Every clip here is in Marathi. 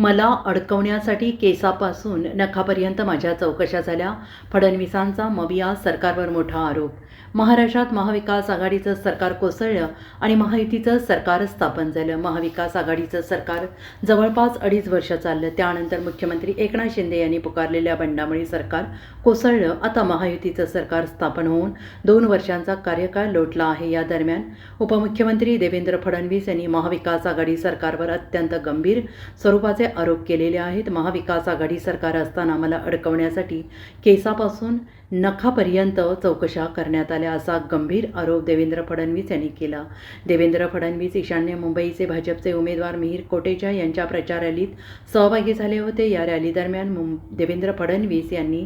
मला अडकवण्यासाठी केसापासून नखापर्यंत माझ्या चौकशा झाल्या. फडणवीसांचा मविया सरकारवर मोठा आरोप. महाराष्ट्रात महाविकास आघाडीचं सरकार कोसळलं आणि महायुतीचं सरकार स्थापन झालं. महाविकास आघाडीचं सरकार जवळपास अडीच वर्ष चाललं. त्यानंतर मुख्यमंत्री एकनाथ शिंदे यांनी पुकारलेल्या बंडामुळे सरकार कोसळलं. आता महायुतीचं सरकार स्थापन होऊन दोन वर्षांचा कार्यकाळ लोटला आहे. या दरम्यान उपमुख्यमंत्री देवेंद्र फडणवीस यांनी महाविकास आघाडी सरकारवर अत्यंत गंभीर स्वरूपाचे आरोप केलेले आहेत. महाविकास आघाडी सरकार असताना मला अडकवण्यासाठी केसापासून नखापर्यंत चौकशा करण्यात आल्या असा गंभीर आरोप देवेंद्र फडणवीस यांनी केला. देवेंद्र फडणवीस ईशान्य मुंबईचे भाजपचे उमेदवार मिहीर कोटेचा यांच्या प्रचार रॅलीत सहभागी झाले होते. या रॅलीदरम्यान मुं देवेंद्र फडणवीस यांनी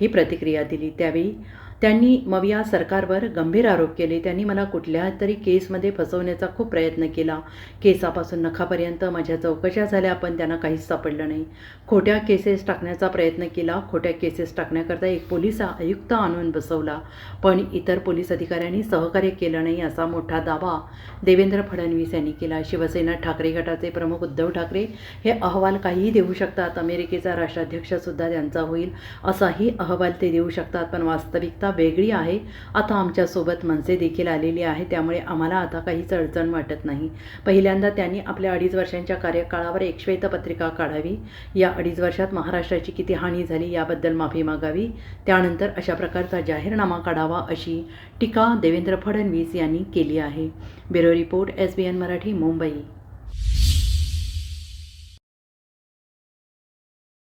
ही प्रतिक्रिया दिली. त्यावेळी त्यांनी मविया सरकारवर गंभीर आरोप केले. त्यांनी मला कुठल्या तरी केसमध्ये फसवण्याचा खूप प्रयत्न केला. केसापासून नखापर्यंत माझ्या चौकशा झाल्या पण त्यांना काहीच सापडलं नाही. खोट्या केसेस टाकण्याचा प्रयत्न केला. खोट्या केसेस टाकण्याकरता एक पोलीस आयुक्त आणून बसवला. पण इतर पोलीस अधिकाऱ्यांनी सहकार्य केलं नाही असा मोठा दावा देवेंद्र फडणवीस यांनी केला. शिवसेना ठाकरे गटाचे प्रमुख उद्धव ठाकरे हे अहवाल काहीही देऊ शकतात. अमेरिकेचा राष्ट्राध्यक्षसुद्धा त्यांचा होईल असाही अहवाल ते देऊ शकतात पण वास्तविकता वेगळी आहे. आता आमच्यासोबत मनसे देखील आलेली आहे त्यामुळे आम्हाला आता काहीच अडचण वाटत नाही. पहिल्यांदा त्यांनी आपल्या अडीच वर्षांच्या कार्यकाळावर एक श्वेतपत्रिका काढावी. या अडीच वर्षात महाराष्ट्राची किती हानी झाली याबद्दल माफी मागावी. त्यानंतर अशा प्रकारचा जाहीरनामा काढावा अशी टीका देवेंद्र फडणवीस यांनी केली आहे. Bureau report S B N Marathi Mumbai.